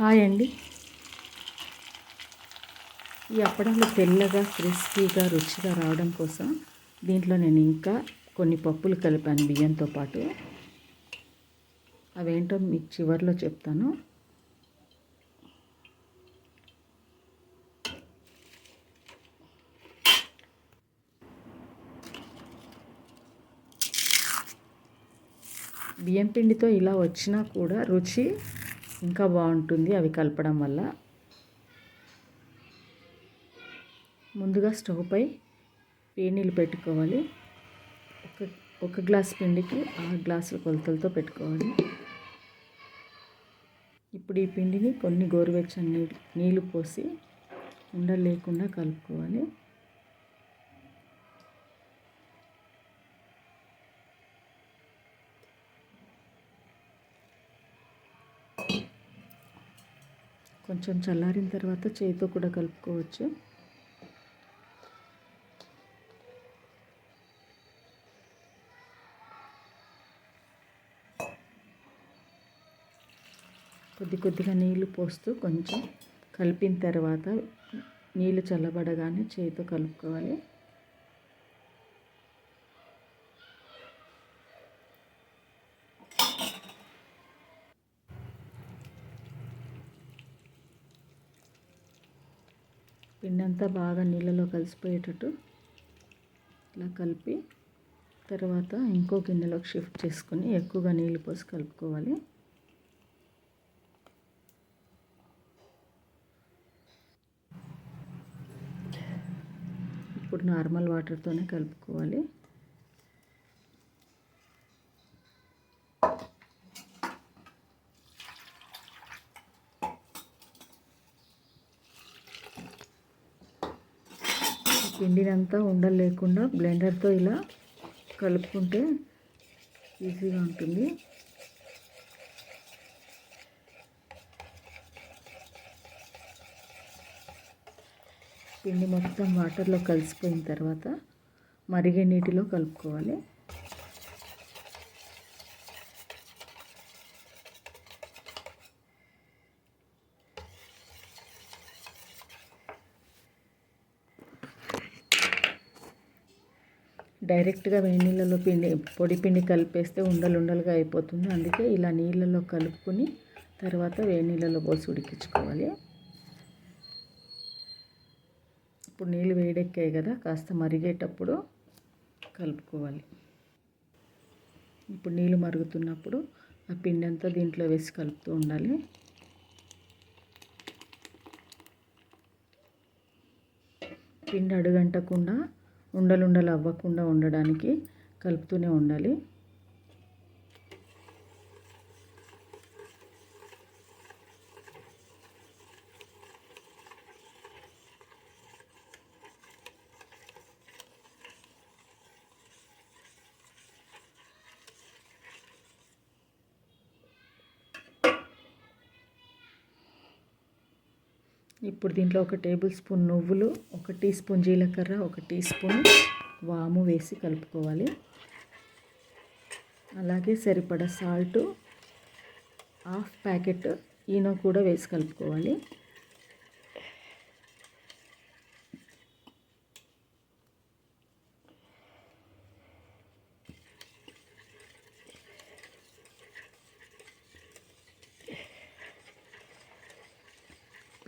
Hi అండి ఈ అప్పడాలు తెల్లగా క్రిస్పీగా రుచిగా రావడం కోసం దీంట్లో నేను ఇంకా కొన్ని పప్పులు కలిపాను బియ్యంతో పాటు. అవేంటో మీకు చివరిలో చెప్తాను. బియ్యం పిండితో ఇలా వచ్చినా కూడా రుచి ఇంకా బాగుంటుంది అవి కలపడం వల్ల. ముందుగా స్టవ్పై నీళ్ళు పెట్టుకోవాలి. ఒక ఒక గ్లాస్ పిండికి ఆరు గ్లాసుల కొలతలతో పెట్టుకోవాలి. ఇప్పుడు ఈ పిండిని కొన్ని గోరువెచ్చని నీళ్ళు నీళ్ళు పోసి ఉండలు లేకుండా కలుపుకోవాలి. కొంచెం చల్లారిన తర్వాత చేతితో కూడా కలుపుకోవచ్చు. కొద్ది కొద్దిగా నీళ్ళు పోస్తూ కొంచెం కలిపిన తర్వాత నీళ్ళు చల్లబడగానే చేతితో కలుపుకోవాలి. పిండి అంతా బాగా నీళ్ళలో కలిసిపోయేటట్టు ఇలా కలిపి తర్వాత ఇంకో గిన్నెలోకి షిఫ్ట్ చేసుకొని ఎక్కువగా నీళ్ళు పోసి కలుపుకోవాలి. ఇప్పుడు నార్మల్ వాటర్తోనే కలుపుకోవాలి. పిండినంతా ఉండలు లేకుండా బ్లెండర్తో ఇలా కలుపుకుంటే ఈజీగా ఉంటుంది. పిండి మొత్తం వాటర్లో కలిసిపోయిన తర్వాత మరిగే నీటిలో కలుపుకోవాలి. డైరెక్ట్గా వేడి నీళ్ళలో పిండి పొడి పిండి కలిపేస్తే ఉండలు ఉండలుగా అయిపోతుంది. అందుకే ఇలా నీళ్ళలో కలుపుకొని తర్వాత వేడి నీళ్ళలో పోసి ఉడికించుకోవాలి. ఇప్పుడు నీళ్ళు వేడెక్కాయి కదా కాస్త మరిగేటప్పుడు కలుపుకోవాలి. ఇప్పుడు నీళ్ళు మరుగుతున్నప్పుడు ఆ పిండి అంతా దీంట్లో వేసి కలుపుతూ ఉండాలి. పిండి అడుగంటకుండా ఉండలుండలు అవ్వకుండా ఉండడానికి కలుపుతూనే ఉండాలి. ఇప్పుడు దీంట్లో ఒక టేబుల్ స్పూన్ నువ్వులు ఒక టీ స్పూన్ జీలకర్ర ఒక టీ స్పూన్ వాము వేసి కలుపుకోవాలి. అలాగే సరిపడా సాల్ట్ హాఫ్ ప్యాకెట్ ఈనో కూడా వేసి కలుపుకోవాలి.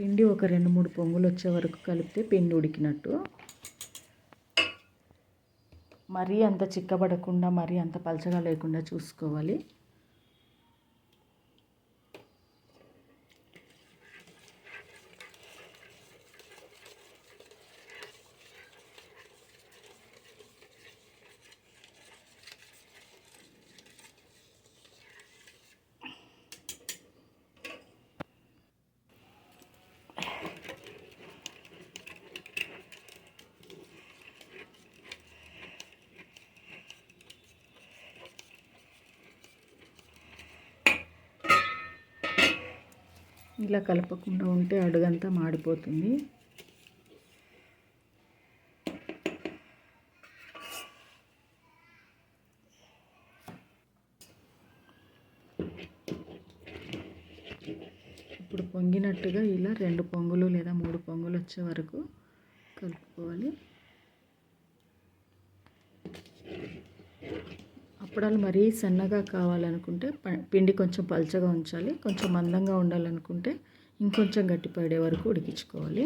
పిండి ఒక రెండు మూడు పొంగులు వచ్చే వరకు కలిపితే పిండి ఉడికినట్టు. మరీ అంత చిక్కబడకుండా మరీ అంత పలచగా లేకుండా చూసుకోవాలి. ఇలా కలపకుండా ఉంటే అడుగంతా మాడిపోతుంది. ఇప్పుడు పొంగినట్టుగా ఇలా రెండు పొంగులు లేదా మూడు పొంగులు వచ్చే వరకు కలుపుకోవాలి. అప్పడాలు మరీ సన్నగా కావాలనుకుంటే పిండి కొంచెం పల్చగా ఉంచాలి కొంచెం మందంగా ఉండాలనుకుంటే ఇంకొంచెం గట్టిపడే వరకు ఉడికించుకోవాలి.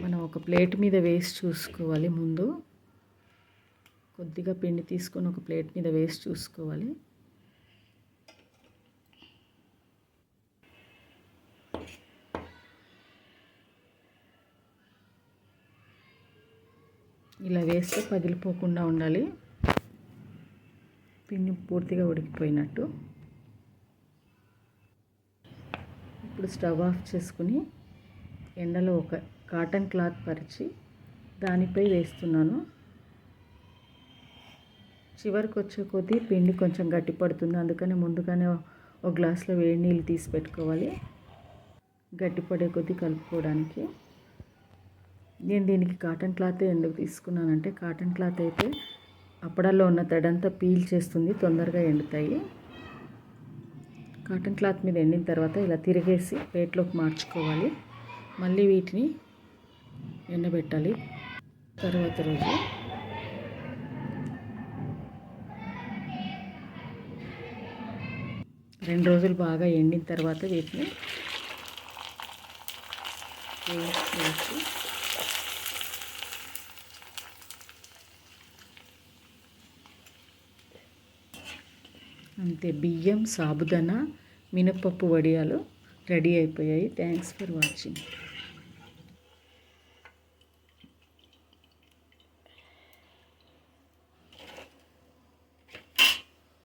మనం ఒక ప్లేట్ మీద వేసి చూసుకోవాలి ముందు. కొద్దిగా పిండి తీసుకొని ఒక ప్లేట్ మీద వేసి చూసుకోవాలి. ఇలా వేస్తే పగిలిపోకుండా ఉండాలి. పిండి పూర్తిగా ఉడికిపోయినట్టు. ఇప్పుడు స్టవ్ ఆఫ్ చేసుకుని ఎండలో ఒక కాటన్ క్లాత్ పరిచి దానిపై వేస్తున్నాను. చివరికి వచ్చే కొద్దీ పిండి కొంచెం గట్టి పడుతుంది. అందుకని ముందుగానే ఒక గ్లాస్లో వేడి నీళ్ళు తీసి పెట్టుకోవాలి. గట్టిపడే కొద్దీ కలుపుకోవడానికి. నేను దీనికి కాటన్ క్లాత్ ఎందుకు తీసుకున్నానంటే కాటన్ క్లాత్ అయితే అప్పడాల్లో ఉన్న తడంతా పీల్ చేస్తుంది తొందరగా ఎండుతాయి. కాటన్ క్లాత్ మీద ఎండిన తర్వాత ఇలా తిరిగేసి ప్లేట్లోకి మార్చుకోవాలి. మళ్ళీ వీటిని ఎండబెట్టాలి. తర్వాత రోజు రెండు రోజులు బాగా ఎండిన తర్వాత వీటిని అంతే బియ్యం సాబుదన మినపప్పు వడియాలు రెడీ అయిపోయాయి. Thanks for watching